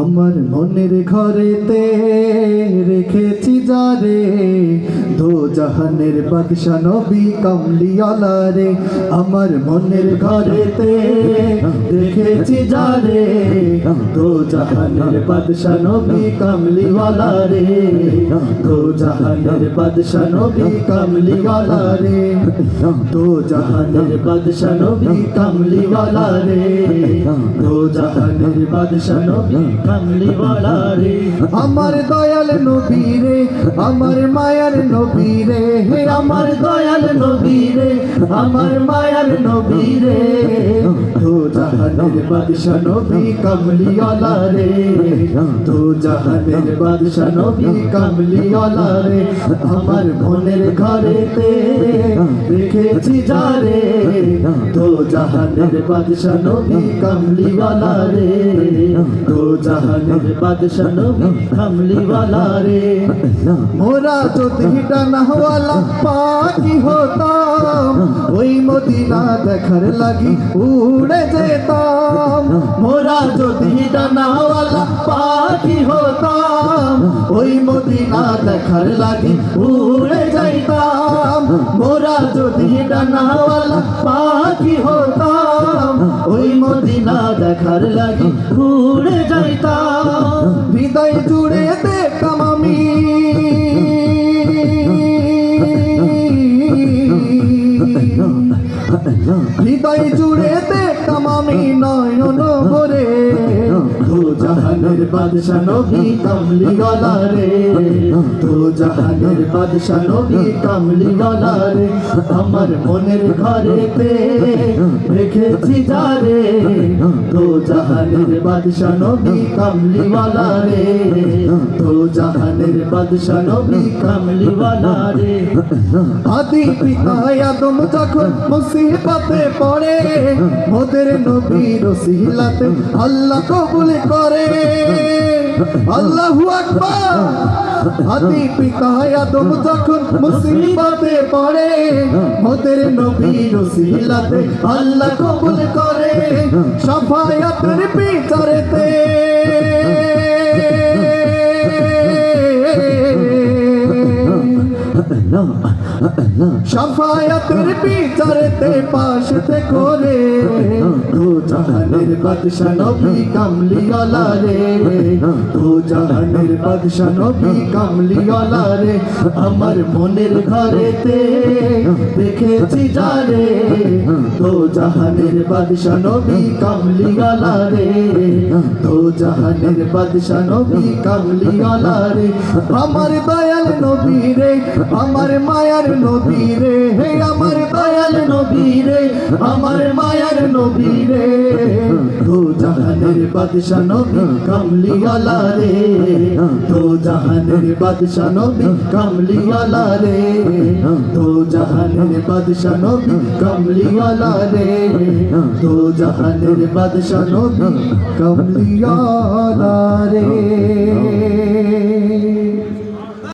আমার মনের ঘরেতে রেখেছি যারে দো জাহানের বাদশা নবী কামলিওয়ালা রে আমার মনের ঘরেতে রেখেছি যারে দো জাহানের বাদশা নবী কামলিওয়ালা রে দো জাহানের বাদশা নবী কামলিওয়ালা রে দো জাহানের বাদশা নবী কামলিওয়ালা রে দো জাহানের বাদশা নবী কামলিওয়ালা রে আমার দয়াল নবী রে আমার মায়ার নবী রে হে আমার দয়াল নবী রে আমার মায়ার নবী রে দো জাহানের কামলিওয়ালা রে। দো জাহানের কামলিওয়ালা রে ঘরেতে দো জাহানের কামলিওয়ালা রে। জাহানের কামলিওয়ালা রে। মোরা ডানাওয়ালা পাখি ওই মদিনা দেখার লাগি উড়ে যেতাম। মোরা যদি ডানাওয়ালা পাখি হতাম, ওই মদিনা দেখার লাগি উড়ে যাইতাম। মোরা যদি ডানাওয়ালা পাখি হতাম, ওই মদিনা দেখার লাগি উড়ে যাইতাম। হৃদয় জুড়ে দেখতাম আমি নয়ন ভরে। তো জাহানের বাদশা নবী কামলি গলা রে। তো জাহানের বাদশা নবী কামলি গলা রে। আমার মনের ঘরেতে রেখেছি যারে তো জাহানের বাদশা নবী কামলি রে। তো জাহানের বাদশা নবী কামলি রে। আদি পিতা আদম যখন মুসিবতে পড়ে, মোদের নবীর সিলাতে আল্লাহ কবুল করে। আল্লাহু আকবার। আদি পিতা আদম যখন মুসিবতে পড়ে, মোদের নবীর সিলাতে আল্লাহ কবুল করে। সফায়াতের পিছরেতে সফায়াতের পিছরেতে পাশতে করে তো জাহানের বাদশা নবী কামলি গলা রে। তো জাহানের বাদশা নবী কামলি গলা রে। আমার মনের ঘরেতে দেখেছি যারে। জাহানের বাদশা নবী কামলি গলা রে। তো জাহানের বাদশা নবী কামলি গলা রে। আমার দয়াল নবী রে, আমার মায়ার নবী রে। হে আমার দয়াল নবী রে, আমার মায়ার নবী রে। তো জাহানের বাদশা নবী কামলি গলা রে। তো জাহানের বাদশা নবী কামলি গলা রে তো জাহানের বাদশা নবী কামলি গলা রে তো জাহানের বাদশা নবী কামলি গলা রে